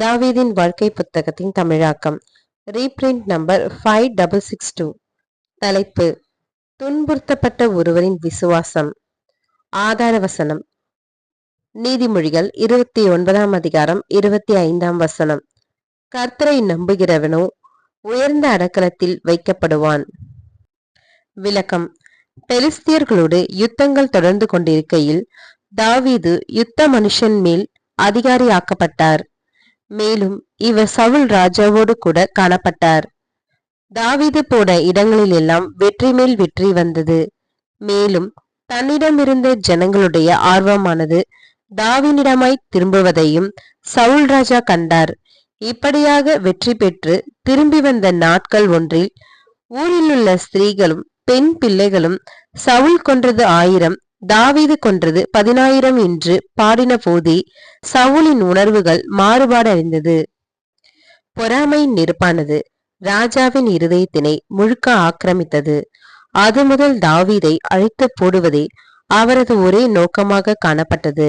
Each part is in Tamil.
தாவீதின் வாழ்க்கை புத்தகத்தின் தமிழாக்கம். Reprint number five double six two தலைப்பு துன்புறுத்தப்பட்ட ஒருவரின் விசுவாசம். ஆதார வசனம் நீதிமொழிகள் இருபத்தி ஒன்பதாம் அதிகாரம் இருபத்தி ஐந்தாம் வசனம். கர்த்தரை நம்புகிறவனோ உயர்ந்த அடக்கலத்தில் வைக்கப்படுவான். விளக்கம் பெலிஸ்தியர்களோடு யுத்தங்கள் தொடர்ந்து கொண்டிருக்கையில் தாவீது யுத்த மனுஷன் மேல் அதிகாரியாக்கப்பட்டார். மேலும் இவர் சவுல் ராஜாவோடு கூட காணப்பட்டார். தாவிது போன இடங்களில் எல்லாம் வெற்றி மேல் வெற்றி வந்தது. மேலும் தன்னிடமிருந்த ஜனங்களுடைய ஆர்வமானது தாவினிடமாய் திரும்புவதையும் சவுல் ராஜா கண்டார். இப்படியாக வெற்றி பெற்று திரும்பி வந்த நாட்கள் ஒன்றில் ஊரிலுள்ள ஸ்திரீகளும் பெண் பிள்ளைகளும் சவுல் கொன்றது ஆயிரம் தாவீது கொன்றது பதினாயிரம் என்று பாடின போதே சவுலின் உணர்வுகள் மாறுபாடடைந்தது. பொறாமையின் நெருப்பானது ராஜாவின் இருதயத்தினை முழுக்க ஆக்கிரமித்தது. அது முதல் தாவீதை அழைத்து போடுவதே அவரது ஒரே நோக்கமாக காணப்பட்டது.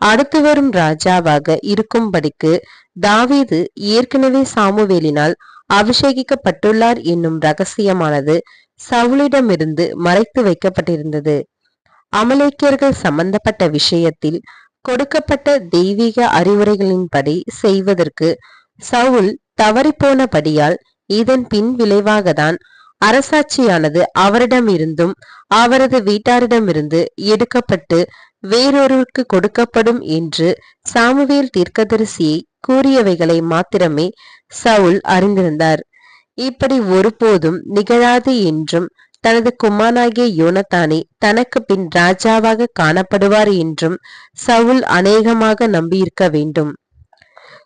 அடுத்து வரும் ராஜாவாக இருக்கும்படிக்கு தாவீது ஏற்கனவே சாமுவேலினால் அபிஷேகிக்கப்பட்டுள்ளார் என்னும் ரகசியமானது சவுலிடமிருந்து மறைத்து வைக்கப்பட்டிருந்தது. அமலேக்கியர்கள் சம்பந்தப்பட்ட விஷயத்தில் கொடுக்கப்பட்ட தெய்வீக அறிவுரைகளின்படி செய்வதற்கு சவுல் தவறிப்போனபடியால் இதன் பின் விளைவாகத்தான் அரசாட்சியானது அவரிடமிருந்தும் அவரது வீட்டாரிடமிருந்து எடுக்கப்பட்டு வேறொருவருக்கு கொடுக்கப்படும் என்று சாமுவேல் தீர்க்கதரிசியை கூறியவைகளை மாத்திரமே சவுல் அறிந்திருந்தார். இப்படி ஒருபோதும் நிகழாது என்றும் தனது குமானாகிய யோனத்தானே தனக்கு பின் ராஜாவாக காணப்படுவார் என்றும் சவுல் அநேகமாக நம்பியிருக்க வேண்டும்.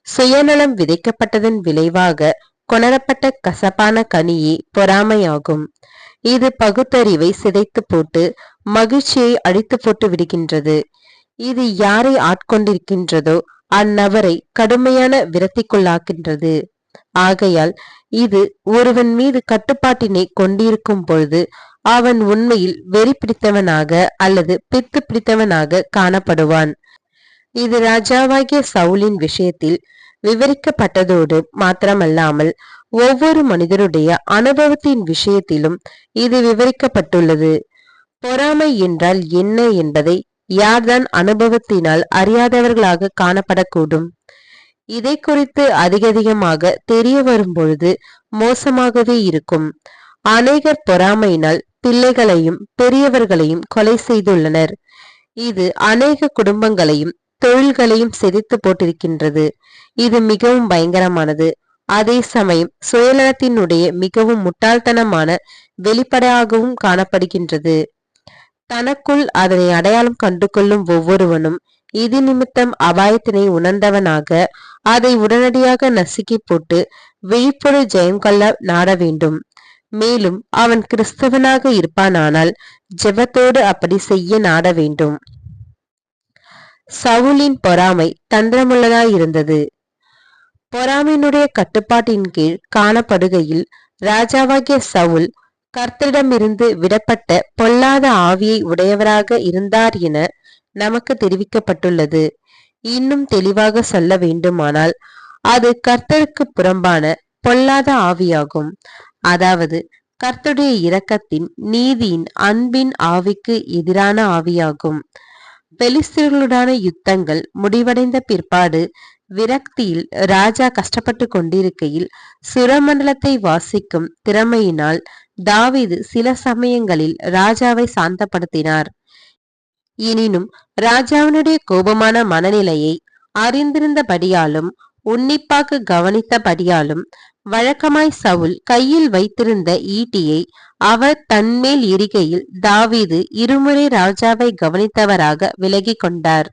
சுயநலம் விதைக்கப்பட்டதன் விளைவாக கொணரப்பட்ட கசப்பான கனியே பொறாமையாகும். இது பகுத்தறிவை சிதைத்து போட்டு மகிழ்ச்சியை அழித்து போட்டு விடுகின்றது. இது யாரை ஆட்கொண்டிருக்கின்றதோ அந்நபரை கடுமையான விரத்திக்குள்ளாக்கின்றது ஆகையால் இது ஒருவன் மீது கட்டுப்பாட்டினை கொண்டிருக்கும் பொழுது அவன் உண்மையில் வெறி பிடித்தவனாக அல்லது பித்து பிடித்தவனாக காணப்படுவான். இது ராஜாவாகிய சவுலின் விஷயத்தில் விவரிக்கப்பட்டதோடு மாத்திரமல்லாமல் ஒவ்வொரு மனிதருடைய அனுபவத்தின் விஷயத்திலும் இது விவரிக்கப்பட்டுள்ளது. பொறாமை என்றால் என்ன என்பதை யார்தான் அனுபவத்தினால் அறியாதவர்களாக காணப்படக்கூடும். இதை குறித்து அதிகதிகமாக தெரிய வரும் பொழுது மோசமாகவே இருக்கும். அநேகர் பொறாமையினால் பிள்ளைகளையும் பெரியவர்களையும் கொலை செய்துள்ளனர். இது அநேக குடும்பங்களையும் தொழில்களையும் சிதைத்து போட்டிருக்கின்றது. இது மிகவும் பயங்கரமானது. அதே சமயம் சுயநலத்தினுடைய மிகவும் முட்டாள்தனமான வெளிப்படையாகவும் காணப்படுகின்றது. தனக்குள் அதனை அடையாளம் கண்டு கொள்ளும் ஒவ்வொருவனும் இது நிமித்தம் அபாயத்தினை உணர்ந்தவனாக அதை உடனடியாக நசுக்கி போட்டு விழிப்புணர்வு ஜெயம் கொள்ள நாட வேண்டும். மேலும் அவன் கிறிஸ்தவனாக இருப்பானானால் ஜெபத்தோடு அப்படி செய்ய நாட வேண்டும். சவுலின் பொறாமை தந்திரமுள்ளதாய் இருந்தது. பொறாமையினுடைய கட்டுப்பாட்டின் கீழ் காணப்படுகையில் ராஜாவாகிய சவுல் கர்த்தரிடமிருந்து விடப்பட்ட பொல்லாத ஆவியை உடையவராக இருந்தார் என நமக்கு தெரிவிக்கப்பட்டுள்ளது. இன்னும் தெளிவாக சொல்ல வேண்டுமானால் அது கர்த்தருக்கு புறம்பான பொல்லாத ஆவியாகும். அதாவது கர்த்தருடைய இரக்கத்தின் நீதியின் அன்பின் ஆவிக்கு எதிரான ஆவியாகும். பெலிஸ்தர்களுடான யுத்தங்கள் முடிவடைந்த பிற்பாடு விரக்தியில் ராஜா கஷ்டப்பட்டு கொண்டிருக்கையில் சுரமண்டலத்தை வாசிக்கும் திறமையினால் தாவீது சில சமயங்களில் ராஜாவை சாந்தப்படுத்தினார். எனினும் ராஜாவினுடைய கோபமான மனநிலையை அறிந்திருந்தபடியாலும் உன்னிப்பாக கவனித்தபடியாலும் வழக்கமாய் சவுல் கையில் வைத்திருந்த ஈட்டியை அவர் தன்மேல் இருக்கையில் தாவீது இருமுறை ராஜாவை கவனித்தவராக விலகி கொண்டார்.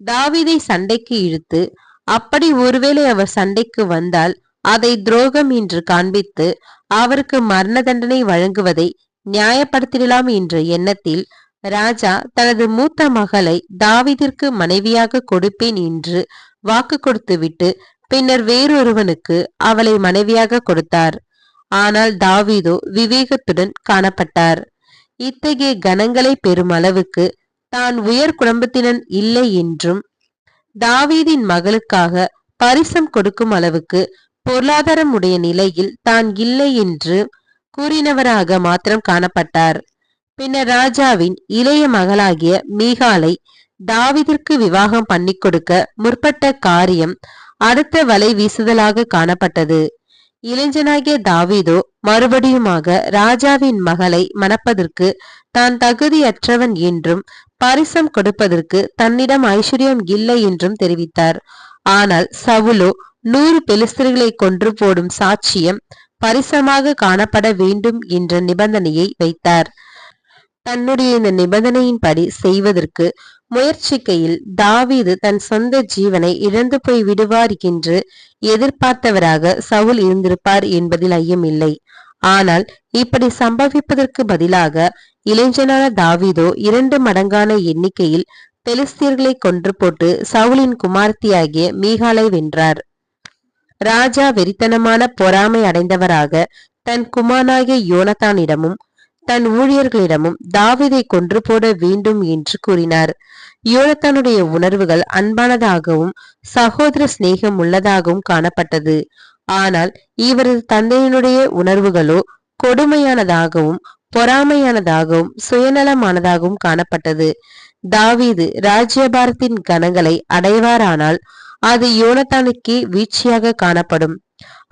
தாவீதை சண்டைக்கு இழுத்து அப்படி ஒருவேளை அவர் சண்டைக்கு வந்தால் அதை துரோகம் என்று காண்பித்து அவருக்கு மரண தண்டனை வழங்குவதை நியாயப்படுத்திடலாம் என்ற எண்ணத்தில் ராஜா தனது மூத்த மகளை தாவிதிற்கு மனைவியாக கொடுப்பேன் என்று வாக்கு கொடுத்துவிட்டு பின்னர் வேறொருவனுக்கு அவளை மனைவியாக கொடுத்தார். ஆனால் தாவீதோ விவேகத்துடன் காணப்பட்டார். இத்தகைய கணங்களை பெறும் அளவுக்கு தான் உயர் குடும்பத்தினன் இல்லை என்றும் தாவீதின் மகளுக்காக பரிசம் கொடுக்கும் அளவுக்கு பொருளாதாரம் உடைய நிலையில் தான் இல்லை என்று கூறினவராக மாத்திரம் காணப்பட்டார். பின்னர் ராஜாவின் இளைய மகளாகிய மீகாலை தாவிதிற்கு விவாகம் பண்ணி கொடுக்க முற்பட்ட காரியம் அடுத்த வலை வீசுதலாக காணப்பட்டது. இளைஞனாகிய தாவிதோ மறுபடியுமாக ராஜாவின் மகளை மணப்பதற்கு தான் தகுதியற்றவன் என்றும் பரிசம் கொடுப்பதற்கு தன்னிடம் ஐஸ்வர்யம் இல்லை என்றும் தெரிவித்தார். ஆனால் சவுலோ நூறு பெலிஸ்தர்களை கொன்று போடும் சாட்சியம் பரிசமாக காணப்பட வேண்டும் என்ற நிபந்தனையை வைத்தார். தன்னுடைய இந்த நிபந்தனையின்படி செய்வதற்கு முயற்சிக்கையில் தாவீது தன் சொந்த ஜீவனை இழந்து போய் விடுவார் என்று எதிர்பார்த்தவராக சவுல் இருந்திருப்பார் என்பதில் ஐயமில்லை ஆனால் இப்படி சம்பவிப்பதற்கு பதிலாக இளைஞனான தாவீதோ இரண்டு மடங்கான எண்ணிக்கையில் பெலிஸ்தீர்களை கொன்று போட்டு சவுலின் குமார்த்தியாகிய மீகாலை வென்றார். ராஜா வெறித்தனமான பொறாமை அடைந்தவராக தன் குமாராகிய யோனத்தானிடமும் தன் ஊழியர்களிடமும் தாவிதை கொன்று போட வேண்டும் என்று கூறினார். யோனத்தானுடைய உணர்வுகள் அன்பானதாகவும் சகோதர சிநேகம் உள்ளதாகவும் காணப்பட்டது. ஆனால் இவரது தந்தையினுடைய உணர்வுகளோ கொடுமையானதாகவும் பொறாமையானதாகவும் சுயநலமானதாகவும் காணப்பட்டது. தாவீது ராஜ்யபாரத்தின் கணங்களை அடைவாரானால் அது யோனத்தானுக்கே வீழ்ச்சியாக காணப்படும்.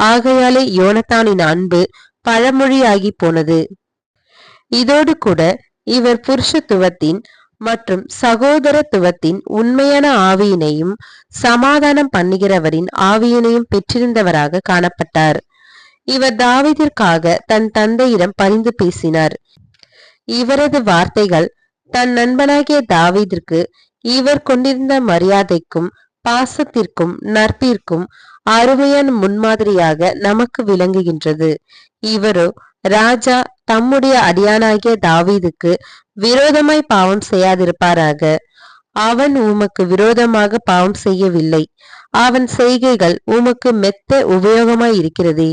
ஆகையாலே யோனத்தானின் அன்பு பழமொழியாகி போனது. இதோடு கூட இவர் புருஷத்துவத்தின் மற்றும் சகோதரத்துவத்தின் உண்மையான ஆவியினையும் சமாதானம் பண்ணுகிறவரின் ஆவியினையும் பெற்றிருந்தவராக காணப்பட்டார். இவர் தாவிதிற்காக தன் தந்தையிடம் பரிந்து பேசினார். இவரது வார்த்தைகள் தன் நண்பனாகிய தாவிதிற்கு இவர் கொண்டிருந்த மரியாதைக்கும் பாசத்திற்கும் நட்பிற்கும் அருமையான முன்மாதிரியாக நமக்கு விளங்குகின்றது. இவரோ ராஜா தம்முடைய அடியானாகிய தாவீதுக்கு விரோதமாய் பாவம் செய்யாதிருப்பாராக. அவன் உமக்கு விரோதமாக பாவம் செய்யவில்லை. அவன் செய்கைகள் உமக்கு மெத்த உபயோகமாய் இருக்கிறதே.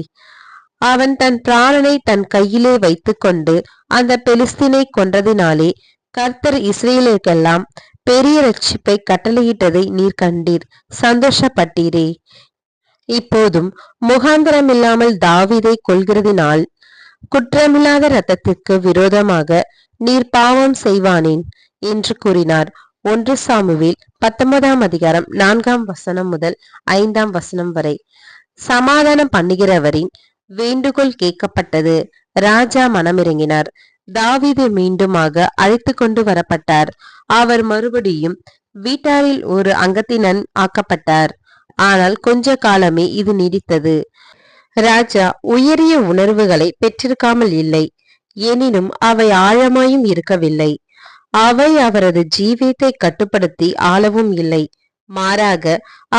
அவன் தன் பிராணனை தன் கையிலே வைத்துக்கொண்டு அந்த பெலிஸ்தீனை கொன்றதினாலே கர்த்தர் இஸ்ரேலுக்கெல்லாம் பெரிய ரட்சிப்பை கட்டளையிட்டதை நீர் கண்டீர். சந்தோஷப்பட்டீரே. இப்போதும் முகாந்திரம் இல்லாமல் தாவீதை கொள்கிறதினால் குற்றமில்லாத ரத்தத்திற்கு விரோதமாக நீர் பாவம் செய்வானேன் என்று கூறினார். ஒன்று சாமுவேல் பத்தொன்பதாம் அதிகாரம் நான்காம் வசனம் முதல் ஐந்தாம் வசனம் வரை. சமாதானம் பண்ணுகிறவரின் வேண்டுகோள் கேட்கப்பட்டது. ராஜா மனமிறங்கினார். தாவிது மீண்டுமாக அழைத்து கொண்டு வரப்பட்டார். அவர் மறுபடியும் வீட்டாரில் ஒரு அங்கத்தினன் ஆக்கப்பட்டார். ஆனால் கொஞ்ச காலமே இது நீடித்தது. ராஜா உயரிய உணர்வுகளை பெற்றிருக்காமல் இல்லை. எனினும் அவை ஆழமாயும் இருக்கவில்லை. அவை அவரது ஜீவியத்தை கட்டுப்படுத்தி ஆளவும் இல்லை. மாறாக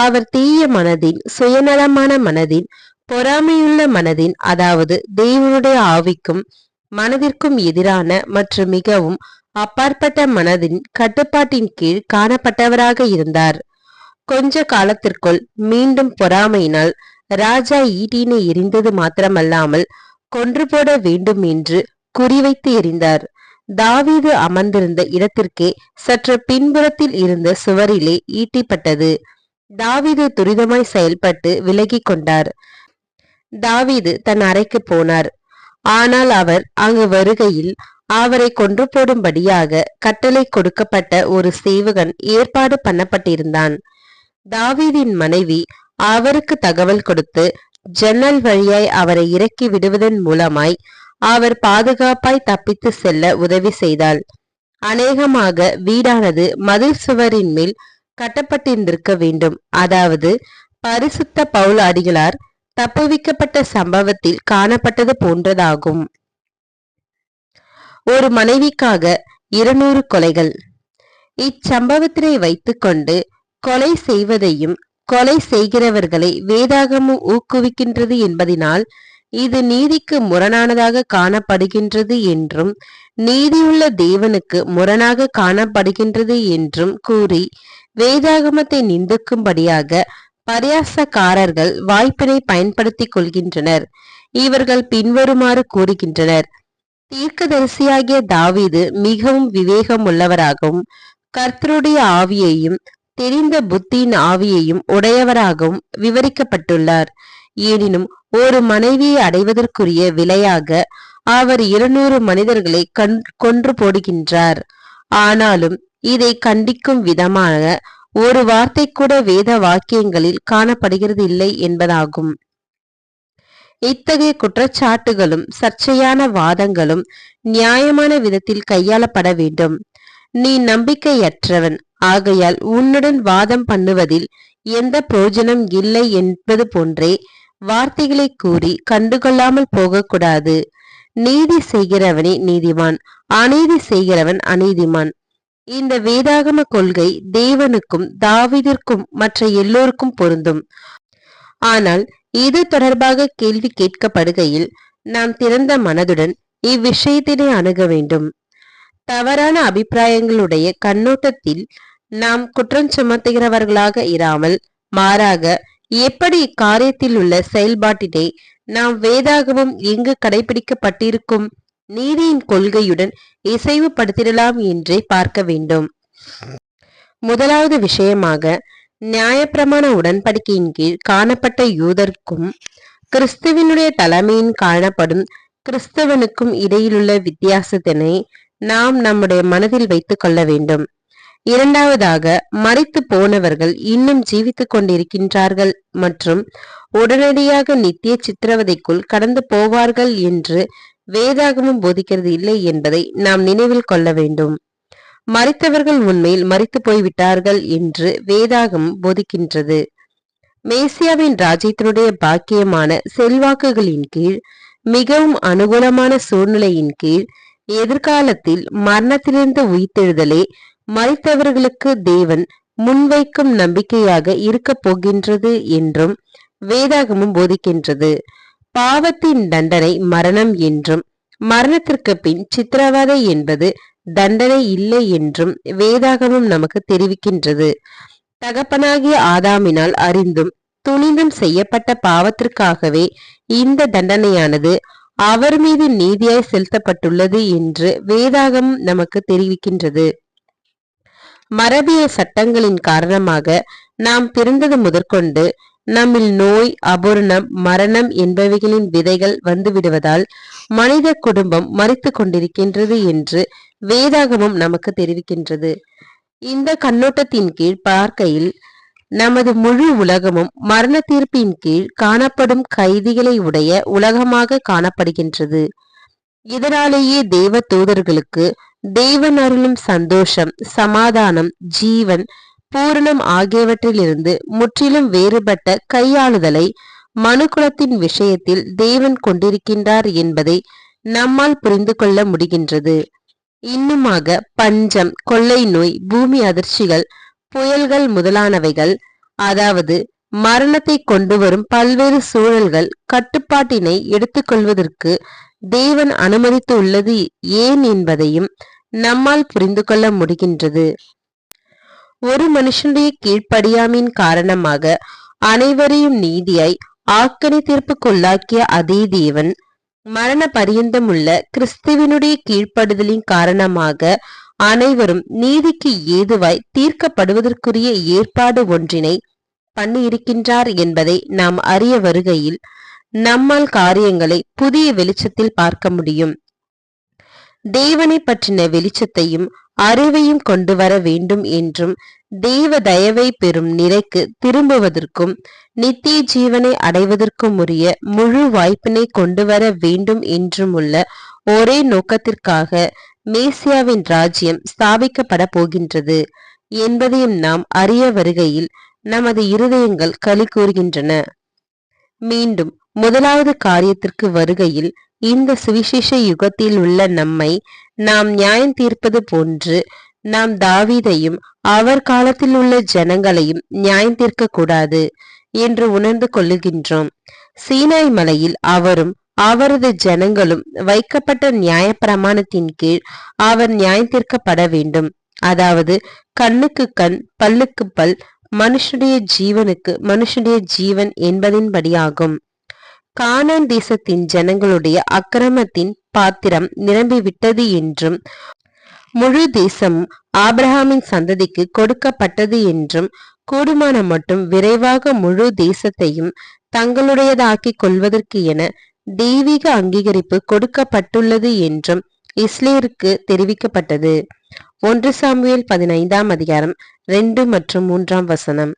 அவர் தீய மனதின் சுயநலமான மனதின் பொறாமையுள்ள மனதின் அதாவது தெய்வனுடைய ஆவிக்கும் மனதிற்கும் எதிரான மற்றும் மிகவும் அப்பாற்பட்ட மனதின் கட்டுப்பாட்டின் கீழ் காணப்பட்டவராக இருந்தார். கொஞ்ச காலத்திற்குள் மீண்டும் பொறாமையினால் ராஜா ஈட்டினை எரிந்தது மாத்திரமல்லாமல் கொன்று போட வேண்டும் என்று குறிவைத்து எறிந்தார் தாவீது அமர்ந்திருந்த இடத்திற்கே சற்று பின்புறத்தில் இருந்த சுவரிலே ஈட்டிப்பட்டது. தாவீது துரிதமாய் செயல்பட்டு விலகி கொண்டார். தாவீது தன் அறைக்கு போனார். ஆனால் அவர் அங்கு வருகையில் அவரை கொன்று போடும்படியாக கட்டளை கொடுக்கப்பட்ட ஒரு சேவகன் ஏற்பாடு பண்ணப்பட்டிருந்தான். தாவீதின் மனைவி அவருக்கு தகவல் கொடுத்து ஜன்னல் வழியாய் அவரை இறக்கி விடுவதன் மூலமாய் அவர் பாதுகாப்பாய் தப்பித்து செல்ல உதவி செய்தாள். அநேகமாக வீடானது மதில் சுவரின் மேல் கட்டப்பட்டிருந்திருக்க வேண்டும். அதாவது பரிசுத்த பவுல் அடிகளார் தப்புவிக்கப்பட்ட சம்பவத்தில் காணப்பட்டது போன்றதாகும். ஒரு மனைவிக்காக இருநூறு கொலைகள். இச்சம்பவத்தினை வைத்துக்கொண்டு கொலை செய்வதையும் கொலை செய்கிறவர்களை வேதாகமும் ஊக்குவிக்கின்றது என்பதினால் இது நீதிக்கு முரணானதாக காணப்படுகின்றது என்றும் நீதியுள்ள தேவனுக்கு முரணாக காணப்படுகின்றது என்றும் கூறி வேதாகமத்தை நிந்திக்கும்படியாக பரியாசக்காரர்கள் வாய்ப்பினை பயன்படுத்திக் கொள்கின்றனர். இவர்கள் பின்வருமாறு கூறுகின்றனர் தீர்க்கதரிசியாகிய தாவீது மிகவும் விவேகம் உள்ளவராகவும் கர்த்தருடைய ஆவியையும் தெரிந்த புத்தியின் ஆவியையும் உடையவராகவும் விவரிக்கப்பட்டுள்ளார். எனினும் ஒரு மனைவியை அடைவதற்குரிய விலையாக அவர் இருநூறு மனிதர்களை கண் கொன்று போடுகின்றார். ஆனாலும் இதை கண்டிக்கும் விதமாக ஒரு வார்த்தை கூட வேத வாக்கியங்களில் காணப்படுகிறது இல்லை என்பதாகும். இத்தகைய குற்றச்சாட்டுகளும் சர்ச்சையான வாதங்களும் நியாயமான விதத்தில் கையாளப்பட வேண்டும். நீ நம்பிக்கையற்றவன். ஆகையால் உன்னுடன் வாதம் பண்ணுவதில் எந்த பிரயோஜனம் இல்லை என்பது போன்றே வார்த்தைகளை கூறி கண்டுகொள்ளாமல் போகக்கூடாது. நீதி செய்கிறவனே நீதிமான் அநீதி செய்கிறவன் அநீதிமான். இந்த வேதாகம கொள்கை தேவனுக்கும் தாவிதிற்கும் மற்ற எல்லோருக்கும் பொருந்தும். ஆனால் இது தொடர்பாக கேள்வி கேட்கப்படுகையில் நாம் திறந்த மனதுடன் இவ்விஷயத்தினை அணுக வேண்டும். தவறான அபிப்பிராயங்களுடைய கண்ணோட்டத்தில் நாம் குற்றம் சுமத்துகிறவர்களாக இராமல் மாறாக எப்படி இக்காரியத்தில் உள்ள செயல்பாட்டினை நாம் வேதாகமம் எங்கு கடைபிடிக்கப்பட்டிருக்கும் நீதியின் கொள்கையுடன் இசைவுபடுத்திடலாம் என்றே பார்க்க வேண்டும். முதலாவது விஷயமாக நியாயப்பிரமாண உடன்படிக்கையின் கீழ் காணப்பட்ட யூதர்க்கும் கிறிஸ்துவனுடைய தலைமையின் காணப்படும் கிறிஸ்தவனுக்கும் இடையிலுள்ள வித்தியாசத்தினை நாம் நம்முடைய மனதில் வைத்துக் கொள்ள வேண்டும். இரண்டாவதாக மறைத்து போனவர்கள் இன்னும் ஜீவித்துக் கொண்டிருக்கின்றார்கள் மற்றும் உடனடியாக நித்திய சித்திரவதைக்குள் கடந்து போவார்கள் என்று வேதாகமும் போதிக்கிறது இல்லை என்பதை நாம் நினைவில் கொள்ள வேண்டும். மறித்தவர்கள் உண்மையில் மறித்து போய்விட்டார்கள் என்று வேதாகம் போதிக்கின்றது. மேசியாவின் ராஜ்யத்தினுடைய பாக்கியமான செல்வாக்குகளின் கீழ் மிகவும் அனுகூலமான சூழ்நிலையின் கீழ் எதிர்காலத்தில் மரணத்திலிருந்து உயிர்த்தெழுதலே மறித்தவர்களுக்கு தேவன் முன்வைக்கும் நம்பிக்கையாக இருக்க போகின்றது என்றும் வேதாகமும் போதிக்கின்றது. பாவத்தின் தண்டனை மரணம் என்றும் மரணத்திற்கு பின் சித்திரவதை என்பது தண்டனை இல்லை என்றும் வேதாகமும் நமக்கு தெரிவிக்கின்றது. தகப்பனாகிய ஆதாமினால் அறிந்தும் துணிந்தும் செய்யப்பட்ட பாவத்திற்காகவே இந்த தண்டனையானது அவர் மீது நீதியாய் செலுத்தப்பட்டுள்ளது என்று வேதாகம் நமக்கு தெரிவிக்கின்றது. மரபிய சட்டங்களின் காரணமாக நாம் பிறந்தது முதற்கொண்டு நம்மில் நோய் அபூர்ணம் மரணம் என்பவைகளின் விதைகள் வந்துவிடுவதால் மனித குடும்பம் மறித்து கொண்டிருக்கின்றது என்று வேதாகமும் நமக்கு தெரிவிக்கின்றது. இந்த கண்ணோட்டத்தின் கீழ் பார்க்கையில் நமது முழு உலகமும் மரண தீர்ப்பின் கீழ் காணப்படும் கைதிகளை உடைய உலகமாக காணப்படுகின்றது. இதனாலேயே தேவ தூதர்களுக்கு தேவன் அருளும் சந்தோஷம் சமாதானம் ஜீவன் பூரணம் ஆகியவற்றிலிருந்து முற்றிலும் வேறுபட்ட கையாளுதலை மனுகுலத்தின் விஷயத்தில் தேவன் கொண்டிருக்கின்றார் என்பதை நம்மால் புரிந்து கொள்ள முடிகின்றது. இன்னுமாக பஞ்சம் கொள்ளை நோய் பூமி அதிர்ச்சிகள் புயல்கள் முதலானவைகள் அதாவது மரணத்தை கொண்டு வரும் பல்வேறு சூழல்கள் கட்டுப்பாட்டினை எடுத்துக்கொள்வதற்கு தேவன் அனுமதித்து உள்ளது ஏன் என்பதையும் நம்மால் புரிந்து கொள்ள முடிகின்றது. ஒரு மனுஷனுடைய கீழ்ப்படியாமையின் காரணமாக அனைவரையும் நீதியாய் ஆக்கணி தீர்ப்புக்குள்ளாக்கிய அதே தேவன் மரண பரியந்தமுள்ள கிறிஸ்துவனுடைய கீழ்ப்படுதலின் காரணமாக அனைவரும் நீதிக்கு ஏதுவாய் தீர்க்கப்படுவதற்குரிய ஏற்பாடு ஒன்றினை பண்ணியிருக்கின்றார் என்பதை நாம் அறிய வருகையில் நம்மால் காரியங்களை புதிய வெளிச்சத்தில் பார்க்க முடியும். தேவனை பற்றின வெளிச்சத்தையும் அறிவையும் கொண்டு வர வேண்டும் என்றும் தெய்வ தயவை பெறும் நிலைக்கு திரும்புவதற்கும் நித்திய ஜீவனை அடைவதற்கும் உரிய முழு வாய்ப்பினை கொண்டு வர வேண்டும் என்றும் உள்ள ஒரே நோக்கத்திற்காக மேசியாவின் ராஜ்யம் ஸ்தாபிக்கப்பட போகின்றது. என்பதையும் நாம் அறிய வருகையில் நமது இருதயங்கள் களி கூறுகின்றன. மீண்டும் முதலாவது காரியத்திற்கு வருகையில் இந்த சுவிசேஷ யுகத்தில் உள்ள நம்மை நாம் நியாயம் தீர்ப்பது போன்று நாம் தாவீதையும் அவர் காலத்தில் உள்ள ஜனங்களையும் நியாயம் தீர்க்க கூடாது என்று உணர்ந்து கொள்ளுகின்றோம். சீனாய் மலையில் அவரும் அவரது ஜனங்களும் வைக்கப்பட்ட நியாய பிரமாணத்தின் கீழ் அவர் நியாயத்திற்கப்பட வேண்டும். அதாவது கண்ணுக்கு கண் பல்லுக்கு பல் மனுஷனுடைய ஜீவனுக்கு மனுஷனுடைய ஜீவன் என்பதின்படியாகும். கானான் தேசத்தின் ஜனங்களுடைய அக்கிரமத்தின் பாத்திரம் நிரம்பிவிட்டது என்றும் முழு தேசமும் ஆப்ரஹாமின் சந்ததிக்கு கொடுக்கப்பட்டது என்றும் கூடுமான மட்டும் விரைவாக முழு தேசத்தையும் தங்களுடையதாக்கிக் கொள்வதற்கு என தெய்வீக அங்கீகரிப்பு கொடுக்கப்பட்டுள்ளது என்றும் இஸ்லேருக்கு தெரிவிக்கப்பட்டது. ஒன்று சாமுவேல் பதினைந்தாம் அதிகாரம் ரெண்டு மற்றும் மூன்றாம் வசனம்.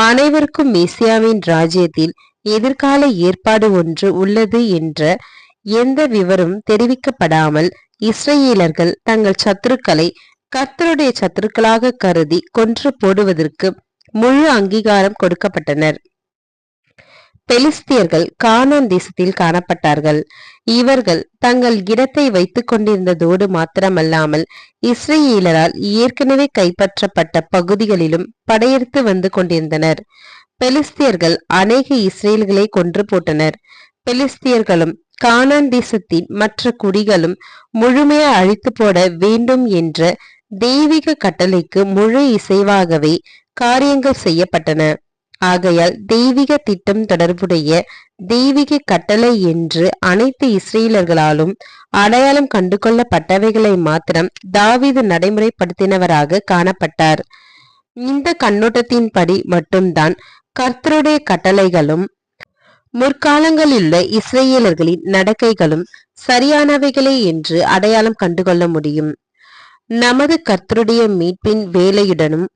அனைவருக்கும் மேசியாவின் ராஜ்யத்தில் எதிர்கால ஏற்பாடு ஒன்று உள்ளது என்ற எந்த விவரம் தெரிவிக்கப்படாமல் இஸ்ரேலர்கள் தங்கள் சத்துருக்களை கர்த்தருடைய சத்துருக்களாக கருதி கொன்று போடுவதற்கு முழு அங்கீகாரம் கொடுக்கப்பட்டனர். பெலிஸ்தியர்கள் கானான் தேசத்தில் காணப்பட்டார்கள். இவர்கள் தங்கள் இடத்தை வைத்துக் கொண்டிருந்ததோடு மாத்திரமல்லாமல் இஸ்ரேலரால் ஏற்கனவே கைப்பற்றப்பட்ட பகுதிகளிலும் படையெடுத்து வந்து கொண்டிருந்தனர். பெலிஸ்தியர்கள் அநேக இஸ்ரேல்களை கொன்று போட்டனர். பெலிஸ்தியர்களும் கானான் தேசத்தின் மற்ற குடிகளும் முழுமையாக அழித்து போட வேண்டும் என்ற தெய்வீக கட்டளைக்கு முழு இசைவாகவே காரியங்கள் செய்யப்பட்டன. ஆகையால் தெய்வீக திட்டம் தொடர்புடைய தெய்வீக கட்டளை என்று அனைத்து இஸ்ரேலர்களாலும் அடையாளம் கண்டு கொள்ளப்பட்டவைகளை மாத்திரம் தாவீது நடைமுறைப்படுத்தினவராக காணப்பட்டார். இந்த கண்ணோட்டத்தின்படி மட்டும்தான் கர்த்தருடைய கட்டளைகளும் முற்காலங்களிலுள்ள இஸ்ரேலர்களின் நடக்கைகளும் சரியானவைகளே என்று அடையாளம் கண்டுகொள்ள முடியும். நமது கர்த்தருடைய மீட்பின் வேலையுடனும்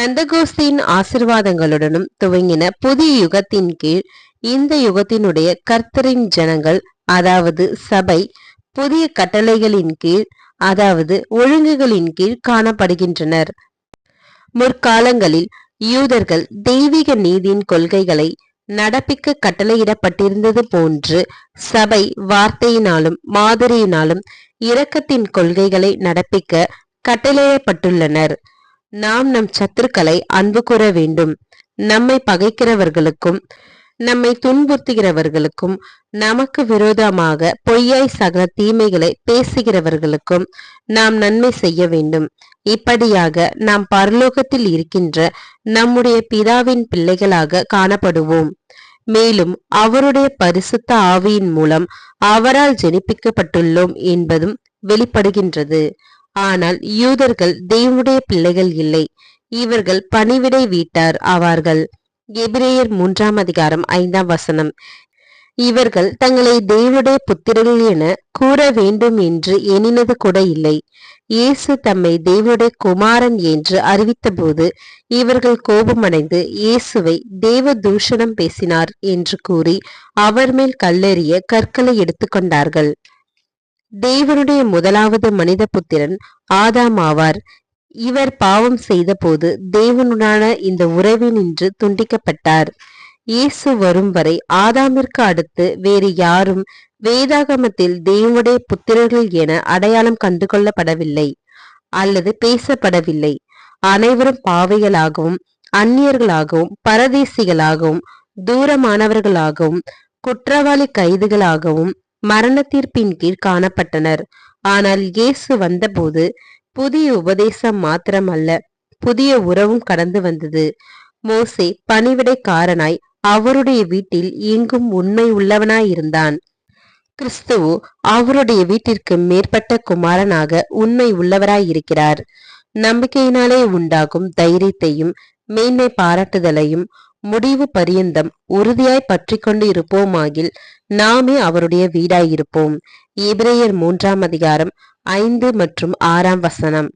பெந்தகோஸ்தின் ஆசிர்வாதங்களுடனும் துவங்கின புதிய யுகத்தின் கீழ் இந்த யுகத்தினுடைய கர்த்தரின் ஜனங்கள் அதாவது சபை புதிய கட்டளைகளின் கீழ் அதாவது ஒழுங்குகளின் கீழ் காணப்படுகின்றனர். முற்காலங்களில் யூதர்கள் தெய்வீக நீதியின் கொள்கைகளை நடப்பிக்க கட்டளையிடப்பட்டிருந்தது போன்று சபை வார்த்தையினாலும் மாதிரியினாலும் இரக்கத்தின் கொள்கைகளை நடப்பிக்க கட்டளையிடப்பட்டுள்ளனர். நாம் நம் சத்துருக்களை அன்பு கூற வேண்டும். நம்மை பகைக்கிறவர்களுக்கும் நம்மை துன்புறுத்துகிறவர்களுக்கும் நமக்கு விரோதமாக பொய்யாய் சகல தீமைகளை பேசுகிறவர்களுக்கும் நாம் நன்மை செய்ய வேண்டும். இப்படியாக நாம் பரலோகத்தில் இருக்கின்ற நம்முடைய பிதாவின் பிள்ளைகளாக காணப்படுவோம். மேலும் அவருடைய பரிசுத்த ஆவியின் மூலம் அவரால் ஜெனிப்பிக்கப்பட்டுள்ளோம் என்பதும் வெளிப்படுகின்றது. ஆனால் யூதர்கள் தேவனுடைய பிள்ளைகள் இல்லை. இவர்கள் பணிவிடை வீட்டார் ஆவார்கள். எபிரேயர் மூன்றாம் அதிகாரம் ஐந்தாம் வசனம். இவர்கள் தங்களை தேவனுடைய புத்திரர்கள் என கூற வேண்டும் என்று எண்ணினது கூட இல்லை. இயேசு தம்மை தேவனுடைய குமாரன் என்று அறிவித்தபோது இவர்கள் கோபமடைந்து இயேசுவை தேவ தூஷணம் பேசினார் என்று கூறி அவர் மேல் கல்லெறிய கற்களை எடுத்துக்கொண்டார்கள். தேவனுடைய முதலாவது மனித புத்திரன் ஆதாம் ஆவார். இவர் பாவம் செய்தபோது தேவனுடான இந்த உறவினின்று துண்டிக்கப்பட்டார். இயேசு வரும் வரை ஆதாமிற்கு அடுத்து வேறு யாரும் வேதாகமத்தில் தேவனுடைய புத்திரர்கள் என அடையாளம் கண்டுகொள்ளப்படவில்லை அல்லது பேசப்படவில்லை. அனைவரும் பாவைகளாகவும் அந்நியர்களாகவும் பரதேசிகளாகவும் தூரமானவர்களாகவும் குற்றவாளி கைதுகளாகவும் மரண கீழ் காணப்பட்டனர். ஆனால் இயேசு வந்தபோது புதிய உபதேசம் மாத்திரம் அல்ல புதிய உறவும் கடந்து வந்தது. மோசே பணிவிடைக்காரனாய் அவருடைய வீட்டில் எங்கும் உண்மை உள்ளவனாயிருந்தான். கிறிஸ்துவோ அவருடைய வீட்டிற்கு மேற்பட்ட குமாரனாக உண்மை உள்ளவராயிருக்கிறார். நம்பிக்கையினாலே உண்டாகும் தைரியத்தையும் மேன்மை பாராட்டுதலையும் முடிவு பரியந்தம் உறுதியாய் பற்றி கொண்டு இருப்போமாகில் நாமே அவருடைய வீடாயிருப்போம் எபிரேயர் மூன்றாம் அதிகாரம் ஐந்து மற்றும் ஆறாம் வசனம்.